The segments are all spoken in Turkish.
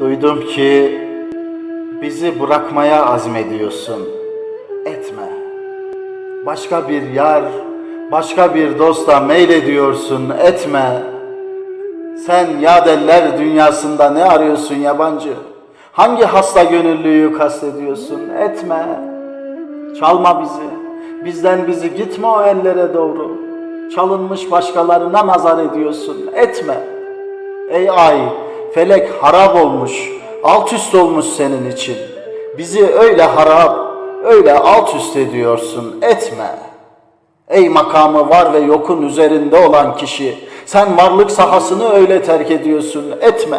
Duydum ki bizi bırakmaya azmediyorsun. Etme. Başka bir yar, başka bir dosta meylediyorsun. Etme. Sen yadeller dünyasında ne arıyorsun yabancı? Hangi hasta gönüllüyü kastediyorsun? Etme. Çalma bizi. Bizden bizi gitme o ellere doğru. Çalınmış başkalarına nazar ediyorsun. Etme. Ey ay, felek harap olmuş, alt üst olmuş senin için. Bizi öyle harap, öyle alt üst ediyorsun. Etme. Ey makamı var ve yokun üzerinde olan kişi, sen varlık sahasını öyle terk ediyorsun. Etme.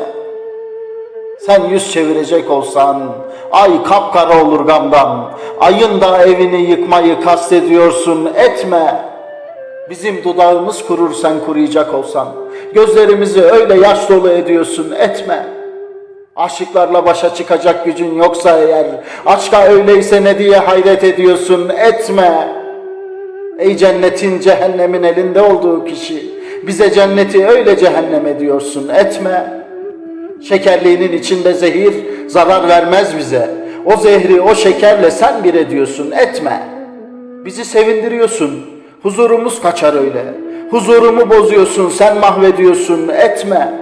Sen yüz çevirecek olsan, ay kapkara olur gamdan. Ayın da evini yıkmayı kastediyorsun, etme. Bizim dudağımız kurur sen kuruyacak olsan. Gözlerimizi öyle yaş dolu ediyorsun, etme. Aşıklarla başa çıkacak gücün yoksa eğer, aşka öyleyse ne diye hayret ediyorsun, etme. Ey cennetin cehennemin elinde olduğu kişi, bize cenneti öyle cehennem ediyorsun, etme. Şekerliğinin içinde zehir zarar vermez bize. O zehri o şekerle sen bir ediyorsun, etme. Bizi sevindiriyorsun, huzurumuz kaçar öyle. Huzurumu bozuyorsun, sen mahvediyorsun, etme.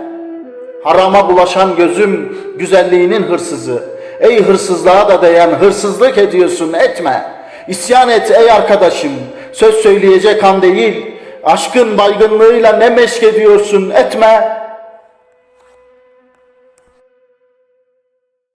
Harama bulaşan gözüm güzelliğinin hırsızı. Ey hırsızlığa da değen hırsızlık ediyorsun, etme. İsyan et ey arkadaşım, söz söyleyecek an değil. Aşkın baygınlığıyla ne meşk ediyorsun, etme.